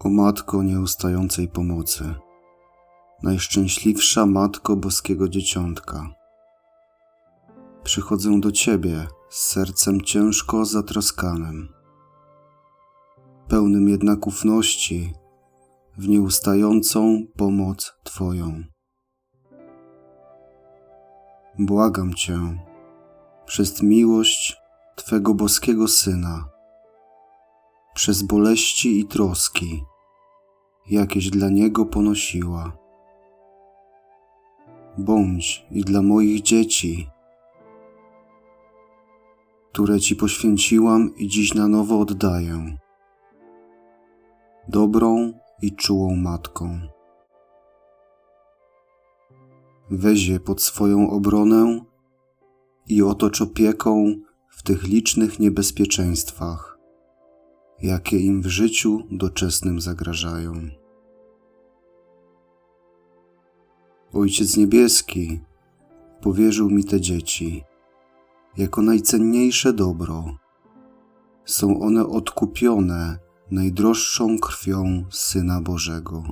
O Matko nieustającej pomocy, najszczęśliwsza Matko Boskiego Dzieciątka, przychodzę do Ciebie z sercem ciężko zatroskanym, pełnym jednak ufności w nieustającą pomoc Twoją. Błagam Cię, przez miłość Twego boskiego Syna, przez boleści i troski, jakieś dla Niego ponosiła. Bądź i dla moich dzieci, które Ci poświęciłam i dziś na nowo oddaję, dobrą i czułą matką. Weź je pod swoją obronę i otocz opieką w tych licznych niebezpieczeństwach, jakie im w życiu doczesnym zagrażają. Ojciec Niebieski powierzył mi te dzieci jako najcenniejsze dobro. Są one odkupione najdroższą krwią Syna Bożego.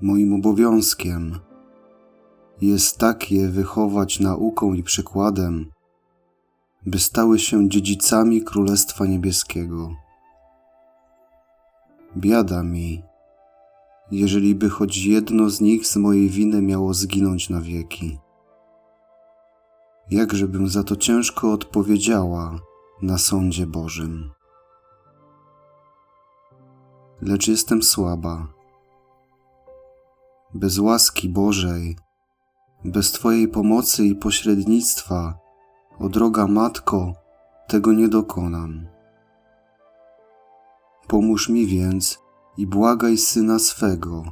Moim obowiązkiem jest tak je wychować nauką i przykładem, by stały się dziedzicami Królestwa Niebieskiego. Biada mi, jeżeli by choć jedno z nich z mojej winy miało zginąć na wieki. Jakżebym za to ciężko odpowiedziała na sądzie Bożym. Lecz jestem słaba. Bez łaski Bożej bez Twojej pomocy i pośrednictwa, o droga Matko, tego nie dokonam. Pomóż mi więc i błagaj Syna swego,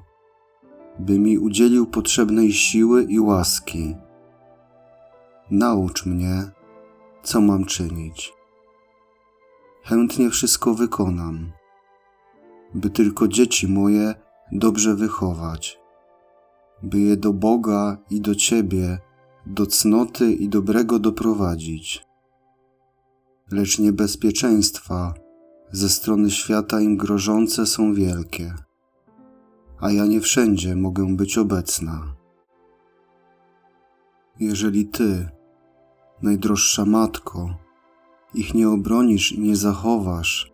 by mi udzielił potrzebnej siły i łaski. Naucz mnie, co mam czynić. Chętnie wszystko wykonam, by tylko dzieci moje dobrze wychować by je do Boga i do Ciebie, do cnoty i dobrego doprowadzić. Lecz niebezpieczeństwa ze strony świata im grożące są wielkie, a ja nie wszędzie mogę być obecna. Jeżeli Ty, najdroższa Matko, ich nie obronisz i nie zachowasz,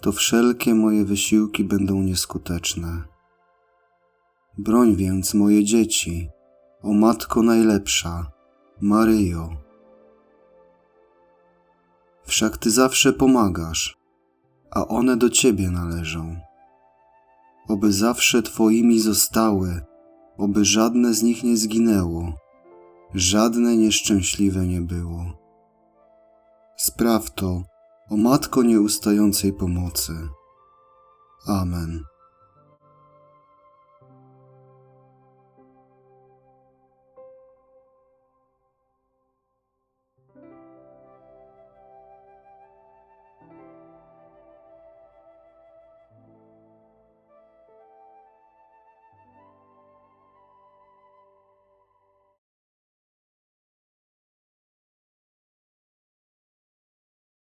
to wszelkie moje wysiłki będą nieskuteczne. Broń więc moje dzieci, o Matko najlepsza, Maryjo. Wszak Ty zawsze pomagasz, a one do Ciebie należą. Oby zawsze Twoimi zostały, oby żadne z nich nie zginęło, żadne nieszczęśliwe nie było. Spraw to, o Matko nieustającej pomocy. Amen.